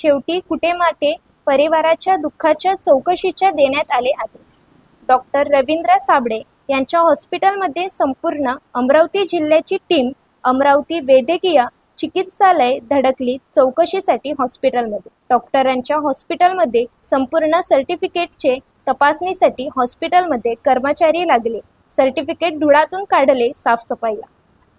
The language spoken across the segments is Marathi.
शेवटी कुठे माटे परिवाराच्या दुःखाच्या चौकशीच्या देण्यात आले आदेश. डॉक्टर रवींद्र साबळे यांच्या हॉस्पिटलमध्ये संपूर्ण अमरावती जिल्ह्याची टीम अमरावती वैद्यकीय चिकित्सालय धडकली चौकशीसाठी हॉस्पिटलमध्ये. डॉक्टरांच्या हॉस्पिटलमध्ये संपूर्ण सर्टिफिकेटचे तपासणीसाठी हॉस्पिटलमध्ये कर्मचारी लागले. सर्टिफिकेट धुळातून काढले साफसफाईला.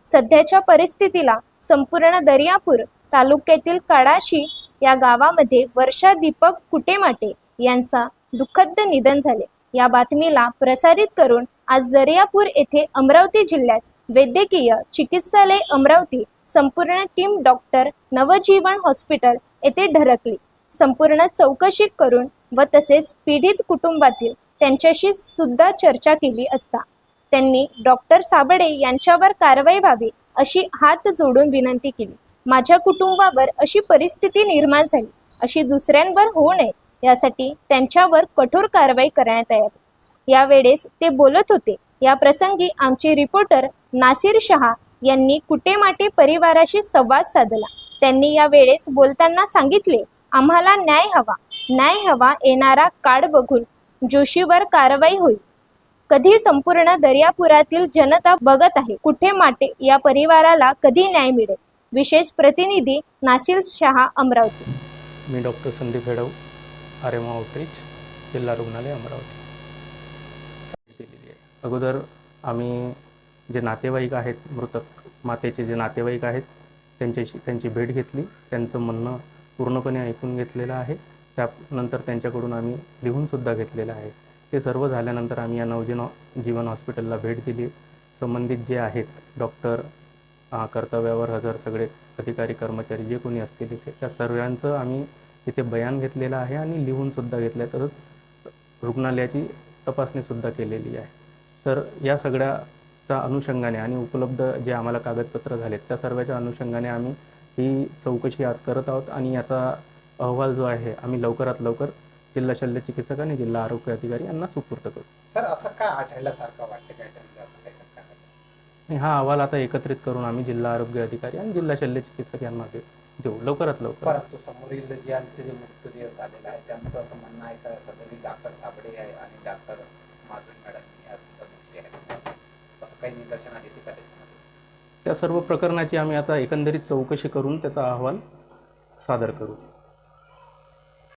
सध्याच्या परिस्थितीला संपूर्ण दर्यापूर तालुक्यातील काळाशी या गावामध्ये वर्षा दीपक कुटेमाटे यांचा दुःखद निधन झाले. या बातमीला प्रसारित करून आज दर्यापूर येथे अमरावती जिल्ह्यात वैद्यकीय चिकित्सालय अमरावती संपूर्ण टीम डॉक्टर नवजीवन हॉस्पिटल येथे ढरकली संपूर्ण चौकशी करून व तसेच पीडित कुटुंबातील त्यांच्याशी सुद्धा चर्चा केली असता. त्यांनी डॉक्टर साबळे यांच्यावर कारवाई व्हावी अशी हात जोडून विनंती केली. माझ्या कुटुंबावर अशी परिस्थिती निर्माण झाली. अशी दुसऱ्यांवर होऊ नये यासाठी त्यांच्यावर कठोर कारवाई करण्यात यावी. यावेळेस ते बोलत होते या प्रसंगी आमचे रिपोर्टर नासिर शहा यांनी कुटेमाटे परिवाराशी संवाद साधला. त्यांनी या वेळेस बोलताना सांगितले आम्हाला न्याय हवा. न्याय हवा येणारा काळ बघून जोशीवर कारवाई होईल. कधी संपूर्ण दर्यापुरातील जनता बघत आहे. कुठे माटे या परिवाराला कधी न्याय मिळेल? विशेष प्रतिनिधी नाशिल शहा अमरावती. मी डॉक्टर संदीप हेडव आरेमा आउटरीच जिल्हा रुग्णालय अमरावती. केलेली आहे अगोदर आम्ही जे नातेवाईक आहेत मृतक मातेचे जे नातेवाईक आहेत त्यांच्याशी त्यांची भेट घेतली. त्यांचं म्हणणं पूर्णपणे ऐकून घेतलेलं आहे. त्यानंतर त्यांच्याकडून आम्ही लिहूनसुद्धा घेतलेलं आहे. ते सर्व झाल्यानंतर आम्ही या नवजीवन जीवन हॉस्पिटलला भेट दिली. संबंधित जे आहेत डॉक्टर कर्तव्यावर हजर सगळे अधिकारी कर्मचारी जे कोणी असतील इथे त्या सर्वांचं आम्ही इथे बयान घेतलेलं आहे आणि लिहूनसुद्धा घेतलं आहे तसंच रुग्णालयाची तपासणीसुद्धा केलेली आहे. तर या सगळ्याच्या अनुषंगाने आणि उपलब्ध जे आम्हाला कागदपत्र झालेत त्या सर्वाच्या अनुषंगाने आम्ही ही चौकशी आज करत आहोत आणि याचा अहवाल जो आहे आम्ही लवकरात लवकर जिल्हा शल्य चिकित्सक आणि जिल्हा आरोग्य अधिकारी यांना सुपूर्त करू. सर असं काय आढळल्यासारखं वाटतं काय त्यामध्ये असं काही घटना घडली? आणि हा अहवाल आता एकत्रित करून आम्ही जिल्हा आरोग्य अधिकारी आणि जिल्हा शल्य चिकित्सक दे- देऊ. लवकरात लवकर. परंतु समोरील जे आमचे जे मृतदेह झालेला आहे त्यांचं असं म्हणणं आहे का? सदरी डॉक्टर साबळे आहे आणि डॉक्टर माधुरी मॅडम या सुद्धा दोषी आहेत. असं काही निदर्शन आले ते त्या सर्व प्रकरणाची आम्ही आता एकंदरीत चौकशी करून त्याचा अहवाल सादर करू.